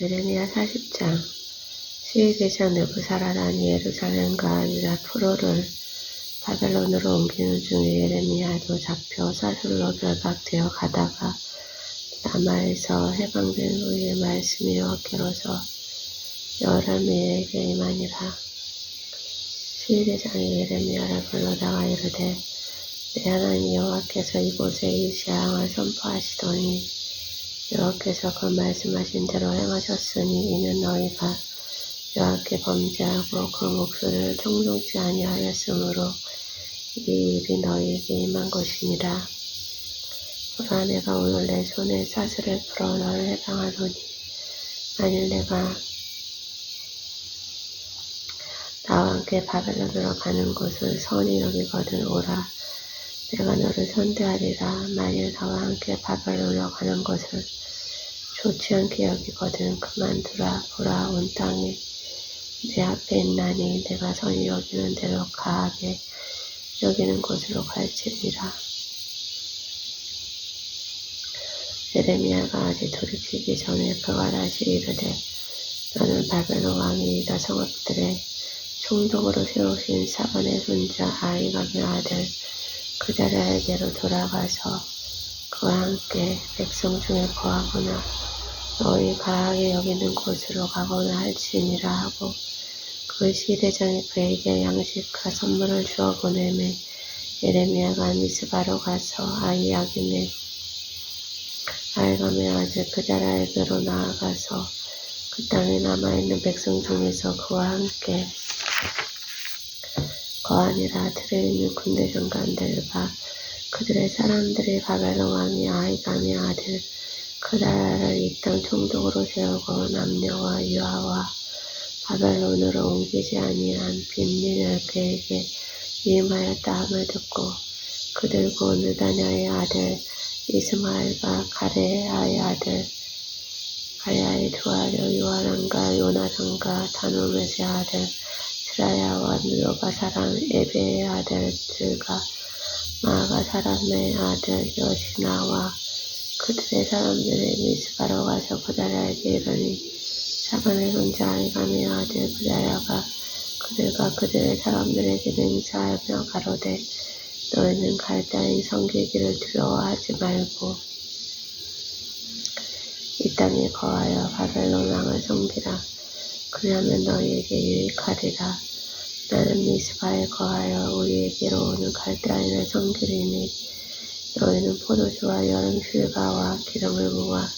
예레미야 40장 시위대장 느부사라단이 예루살렘과 유다 프로를 바벨론으로 옮기는 중에 예레미야도 잡혀 사슬로 결박되어 가다가 남아에서 해방된 후에 말씀이 여호와께로서 여레미야에게 임하니라. 시위대장이 예레미야를 불러다가 이르되 내 하나님 여호와께서 이곳에 이 재앙을 선포하시더니 여호와께서 그 말씀하신 대로 행하셨으니 이는 너희가 여호와께 범죄하고 그 목소리를 청종치 아니하였으므로 이 일이 너희에게 임한 것이니라. 보라 내가 오늘 내 손에 사슬을 풀어 너를 해방하노니 만일 내가 나와 함께 바벨론으로 가는 곳을 선히 여기거든 오라 내가 너를 선대하리라. 만일 나와 함께 바벨론으로 가는 것을 좋지 않게 여기거든. 그만두라. 보라 온 땅에 내 앞에 있나니 내가 선히 여기는 대로 가하게 여기는 곳으로 갈지니라. 예레미야가 아직 돌이키기 전에 그가 다시 이르되 너는 바벨론 왕이 유다 성읍들의 총독으로 세우신 사반의 손자 아이감의 아들 그다라에게로 돌아가서 그와 함께 백성 중에 거하거나 너희 가하게 여기는 곳으로 가거나 할지니라 하고 그 시대장이 그에게 양식과 선물을 주어 보내매 예레미야가 미스바로 가서 아이야김의 아이감의 아들 그다라에게로 나아가서 그 땅에 남아있는 백성 중에서 그와 함께 거하니라. 들에 있는 군대 장관들과 그들의 사람들이 바벨론 왕이 아이감의 아들. 그다라를 이 땅 총독으로 세우고 남녀와 유아와 바벨론으로 옮기지 아니한 빈민을 그에게 위임하였다 함을 듣고 그들고 느다냐의 아들 이스마엘과 가레아의 아들 가야의 두 아들 요하란과 요나단과 다노메의 아들 스라야와 누요가 사람 에베의 아들 들과 마가 사람의 아들 여시나와 그들의 사람들이 미스바로 가서 그다라에게 이르니 사반의 손자 아이감의 아들 그다라가 그들과 그들의 사람들에게 맹세하며 가로되 너희는 갈대아인 성기기를 두려워하지 말고 이 땅에 거하여 바벨론 왕을 섬기라. 그리하면 너희에게 유익하리라. 나는 미스바에 거하여 우리에게로 오는 갈대아인을 섬기리니 너희는 포도주와 여름 휴가와 기름을 모아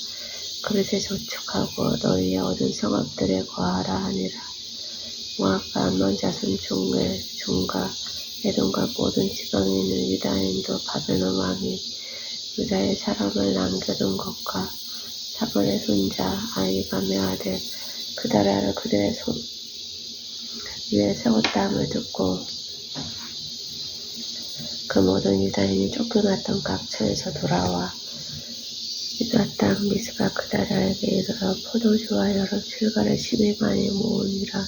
그릇에 저축하고 너희의 얻은 성읍들에 거하라 하니라. 모압과 암몬 자손 중의 종과 에돔과 모든 지방에 있는 유다인도 바벨론 왕이 유다의 사람을 남겨둔 것과 사본의 손자 아이감의 아들 그다라를 그들의 손 위에 세웠다함을 듣고 그 모든 유다인이 쫓겨났던 각처에서 돌아와 유다 땅 미스바 그다라에게 이르러 포도주와 여러 출가를 심히 많이 모으니라.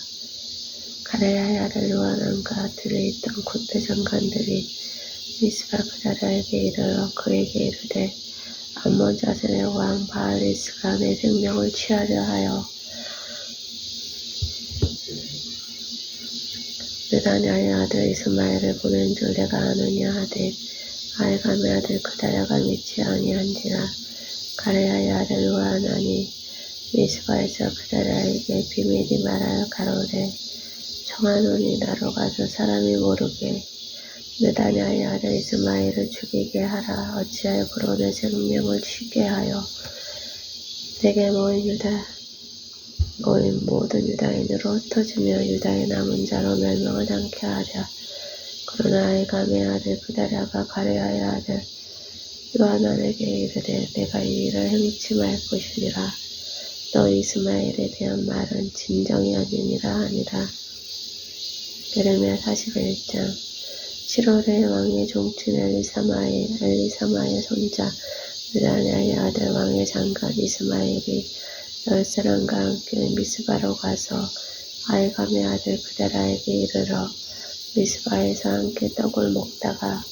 가레야의 아들 요하난과 들에 있던 군대 장관들이 미스바 그다라에게 이르러 그에게 이르되 암몬 자손의 왕 바알리스가 내 생명을 취하려 하여 느다냐의 아들 이스마엘을 보낸 줄 내가 아느냐 하되 아이감의 아들 그다야가 믿지 아니한지라. 가레야의 아들 요하나니 미스바에서 그다야에게 비밀이 말하여 가로되 청하노니 나로 가서 사람이 모르게 느다냐의 아들 이스마엘을 죽이게 하라. 어찌하여 그로 내 생명을 취게 하여 내게 모인 유다 모인 모든 유다인으로 흩어지며 유다의 남은 자로 멸망을 당케 하랴. 그러나 아이감의 아들 그다랴가 가레아의 아들 요하난에게 이르되 내가 이 일을 행치 말 것이니라. 너 이스마엘에 대한 말은 진정이 아니니라 하니라. 예레미야 41장. 7월에 왕의 종친 엘리사마의 엘리사마의 손자 느다냐의 아들 왕의 장관 이스마엘이 열 사람과 함께 미스바로 가서 아이감의 아들 그다라에게 이르러 미스바에서 함께 떡을 먹다가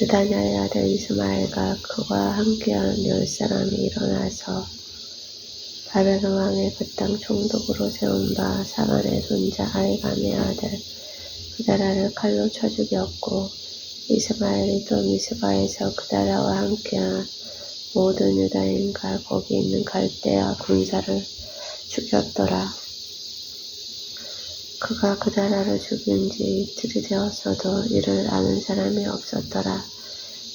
느다냐의 아들 이스마엘과 그와 함께하는 열 사람이 일어나서 바벨론 왕의 그 땅 총독으로 세운 바 사반의 손자 아이감의 아들 그다라를 칼로 쳐 죽였고 이스마엘이 또 미스바에서 그다라와 함께한 모든 유다인과 거기 있는 갈대아 군사를 죽였더라. 그가 그다라를 죽인 지 이틀이 되었어도 이를 아는 사람이 없었더라.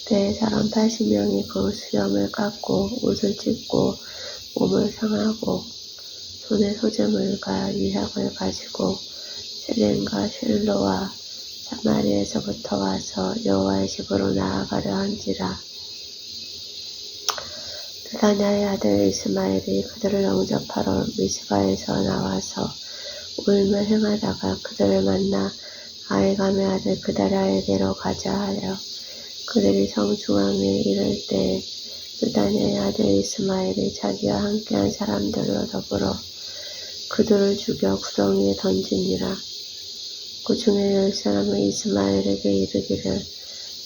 때에 사람 80명이 그 수염을 깎고 옷을 찢고 몸을 상하고 손에 소재물과 유향을 가지고 셀렌과 쉘로와 사마리에서부터 와서 여호와의 집으로 나아가려 한지라. 드다냐의 아들 이스마엘이 그들을 영접하러 미스바에서 나와서 울며 행하다가 그들을 만나 아이감의 아들 그다라에게로 가자 하여 그들이 성중앙에 이를 때 드다냐의 아들 이스마엘이 자기와 함께한 사람들로 더불어 그들을 죽여 구덩이에 던지니라. 그 중에 열 사람은 이스마엘에게 이르기를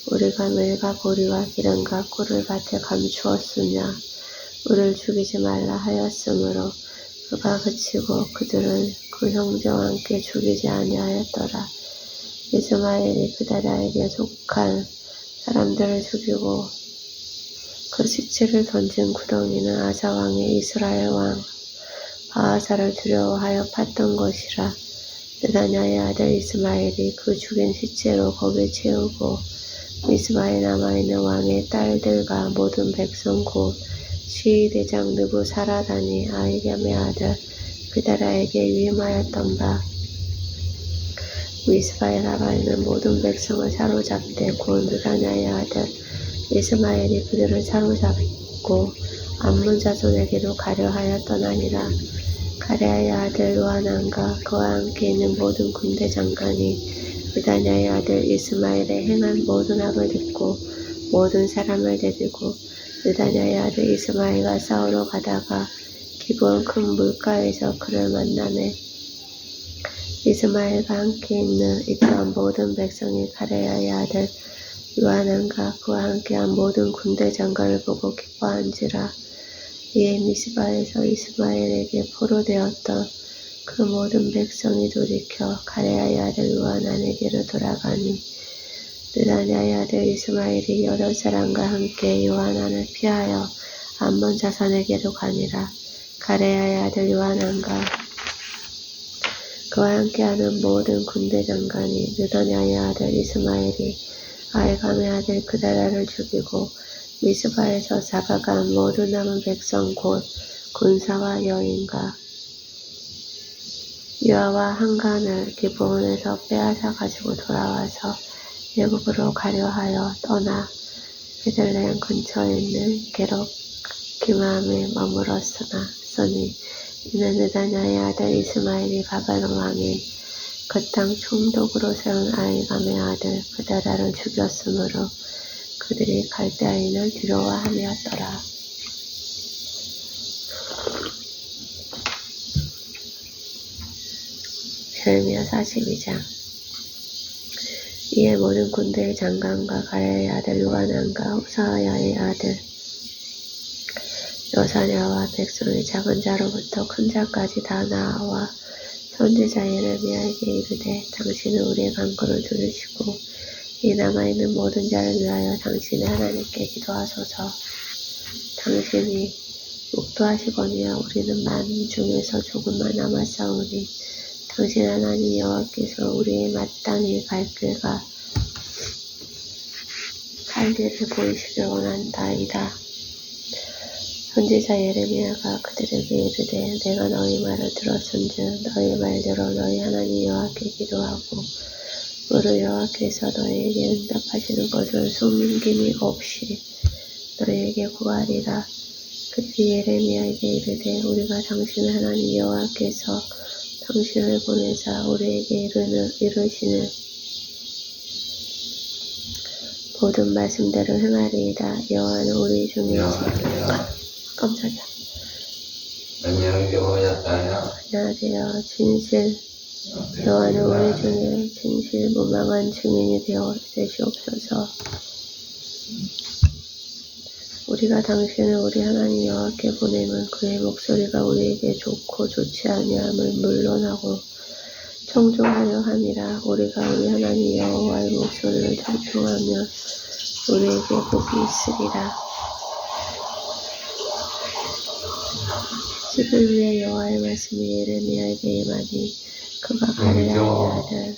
우리가 밀과 보리와 기름과 꿀을 밭에 감추었으냐 우리를 죽이지 말라 하였으므로 그가 그치고 그들은 그 형제와 함께 죽이지 아니하였더라. 이스마엘이 그다라에게 속한 사람들을 죽이고 그 시체를 던진 구덩이는 아사 왕의 이스라엘 왕 바하사를 두려워하여 팠던 것이라. 느다냐의 아들 이스마엘이 그 죽인 시체로 거기 채우고 미스바에 남아있는 왕의 딸들과 모든 백성 곧 시위대장 느부사라다니 아이겸의 아들 그다라에게 위임하였던 바. 미스바에 남아있는 모든 백성을 사로잡되 곧 느다냐의 아들 이스마엘이 그들을 사로잡고 암몬 자손에게로 가려 하여 떠나니라. 가레아의 아들 요하난과 그와 함께 있는 모든 군대 장관이 유다냐의 아들 이스마엘의 행한 모든 악을 듣고 모든 사람을 데리고 유다냐의 아들 이스마엘과 싸우러 가다가 기브온 큰 물가에서 그를 만나매 이스마엘과 함께 있는 있던 모든 백성이 가레아의 아들 요하난과 그와 함께한 모든 군대 장관을 보고 기뻐한지라. 이에 미스바에서 이스마엘에게 포로되었던 그 모든 백성이 돌이켜 가레아의 아들 요하난에게로 돌아가니 느다냐의 아들 이스마엘이 여러 사람과 함께 요하난을 피하여 암몬 자손에게로 가니라. 가레아의 아들 요하난과 그와 함께하는 모든 군대 장관이 느다냐의 아들 이스마엘이 아이감의 아들 그다라를 죽이고 미스바에서 잡아간 모든 남은 백성 곧 군사와 여인과 유아와 한간을 기브온에서 빼앗아 가지고 돌아와서 예국으로 가려 하여 떠나 베들레헴 근처에 있는 게록 기마함에 머물었으나 써니 이는 느다냐의 아들 이스마엘이 바벨론 왕인 그땅 총독으로 세운 아이감의 아들 그다라를 죽였으므로 그들이 갈대아인을 두려워함이었더라. 예레미야 42장. 이에 모든 군대의 장관과 가야의 아들 요하난과 우사야의 아들 여사냐와 백성의 작은 자로부터 큰 자까지 다 나와 선지자 예레미야에게 이르되 당신은 우리의 간구를 들으시고 이 남아있는 모든 자를 위하여 당신의 하나님께 기도하소서. 당신이 묵도하시거니와 우리는 만 중에서 조금만 남았사오니 당신 하나님 여호와께서 우리의 마땅히 갈 길과 갈 길을 보이시길 원한다이다. 선지자 예레미야가 그들에게 이르되 내가 너희 말을 들었은즉 너희 말대로 너희 하나님 여호와께 기도하고 무릇 여호와께서 너희에게 응답하시는 것을 숨김이 없이 너희에게 구하리라. 그들이 예레미야에게 이르되 우리가 당신 하나님 여호와께서 당신을 보내사 우리에게 이르는, 이르시는 모든 말씀대로 행하리이다. 여호와는 우리 중에 깜짝이야. 안녕하세요. 진실 여호와는 우리 중에 진실 무망한 증인이 되어 되시옵소서. 우리가 당신을 우리 하나님 여호와께 보내면 그의 목소리가 우리에게 좋고 좋지 아니함을 물론하고 청종하려 함이라. 우리가 우리 하나님 여호와의 목소리를 청종하면 우리에게 복이 있으리라. 11일에 여호와의 말씀이 예레미야에게 임하니 그가 가레라의 아들.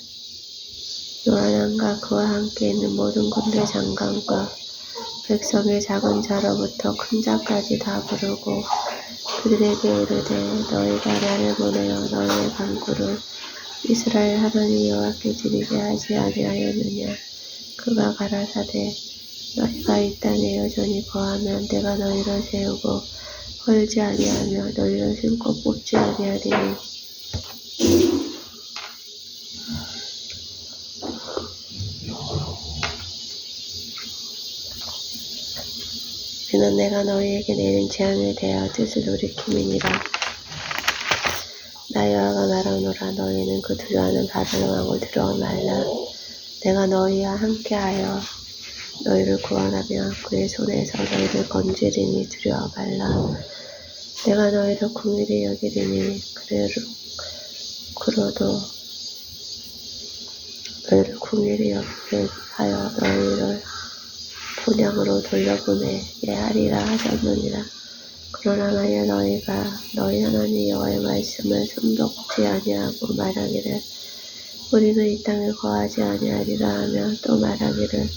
요하난과 그와 함께 있는 모든 군대 장관과 백성의 작은 자로부터 큰 자까지 다 부르고 그들에게 이르되 너희가 나를 보내어 너희의 강구를 이스라엘 하나님 여호와께 드리게 하지 아니하였느냐? 그가 가라사대 너희가 이 땅에 여전히 거하면 내가 너희를 세우고 헐지 아니하며 너희를 심고 뽑지 아니하리니 이는 내가 너희에게 내린 재앙에 대하여 뜻을 돌이킴이니라. 나 여호와가 말하노라. 너희는 그 두려워하는 바벨론 왕을 두려워 말라. 내가 너희와 함께하여 너희를 구원하며 그의 손에서 너희를 건지리니 두려워 말라. 내가 너희를 궁일히 여기리니 그대로 그로도 너희를 궁일히 여기게 하여 너희를 본향으로 돌려보내게 하리라 하셨느니라. 그러나 만약 너희가 너희 하나님 여호와의 말씀을 숨독지 아니하고 말하기를 우리는 이 땅에 거하지 아니하리라 하며 또 말하기를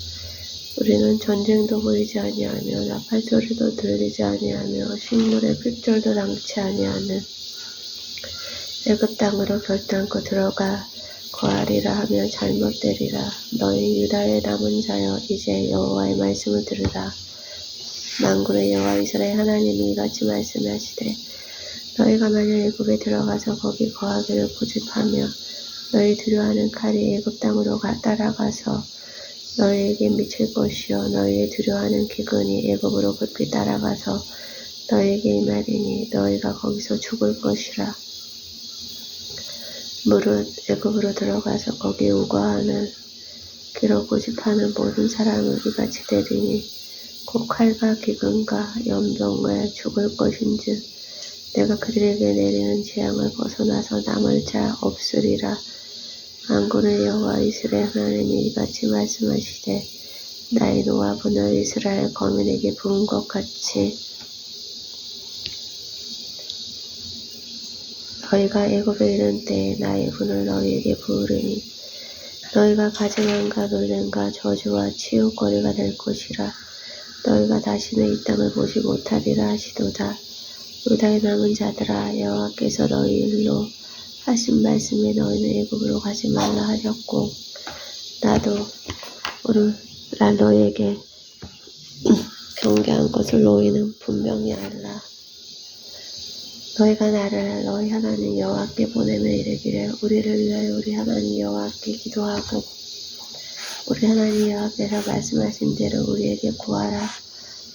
우리는 전쟁도 보이지 아니하며 나팔 소리도 들리지 아니하며 식물의 핏줄도 남지 아니하는 애굽 땅으로 결단코 들어가 거하리라 하면 잘못되리라. 너희 유다의 남은 자여 이제 여호와의 말씀을 들으라. 만군의 여호와 이스라엘 하나님이 이같이 말씀하시되 너희가 만약 애굽에 들어가서 거기 거하기를 고집하며 너희 두려워하는 칼이 애굽 땅으로 가- 따라가서 너희에게 미칠 것이요 너희의 두려워하는 기근이 애굽으로 급히 따라가서 너희에게 임하리니 너희가 거기서 죽을 것이라. 무릇 애굽으로 들어가서 거기 우거하는 길을 고집하는 모든 사람을 이같이 되리니 곧 칼과 기근과 연병에 죽을 것인즉 내가 그들에게 내리는 재앙을 벗어나서 남을 자 없으리라. 만군의 여호와 이스라엘 하나님이 이같이 말씀하시되 나의 노하분을 이스라엘 거민에게 부은 것 같이 너희가 애굽에 이른 때에 나의 분을 너희에게 부으리니 너희가 가증함과 놀램과 저주와 치욕거리가 될 것이라. 너희가 다시는 이 땅을 보지 못하리라 하시도다. 유다의 남은 자들아 여호와께서 너희 일로 하신 말씀에 너희는 애굽으로 가지 말라 하셨고 나도 오늘 날 너희에게 경계한 것을 너희는 분명히 알라 너희가 나를 너희 하나님 여호와께 보내며 이르기를 우리를 위하여 우리 하나님 여호와께 기도하고 우리 하나님 여호와께서 말씀하신 대로 우리에게 구하라.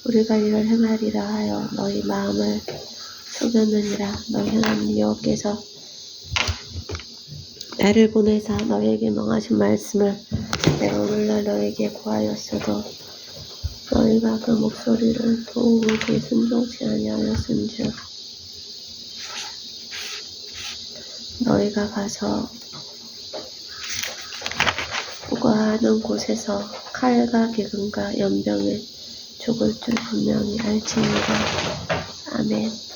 우리가 이를 행하리라 하여 너희 마음을 속였느니라. 너희 하나님 여호와께서 나를 보내사 너희에게 명하신 말씀을 내가 오늘날 너희에게 구하였어도 너희가 그 목소리를 도무지 순종치 아니하였은즉 너희가 가서 우거하는 곳에서 칼과 기근과 연병에 죽을 줄 분명히 알지니라. 아멘.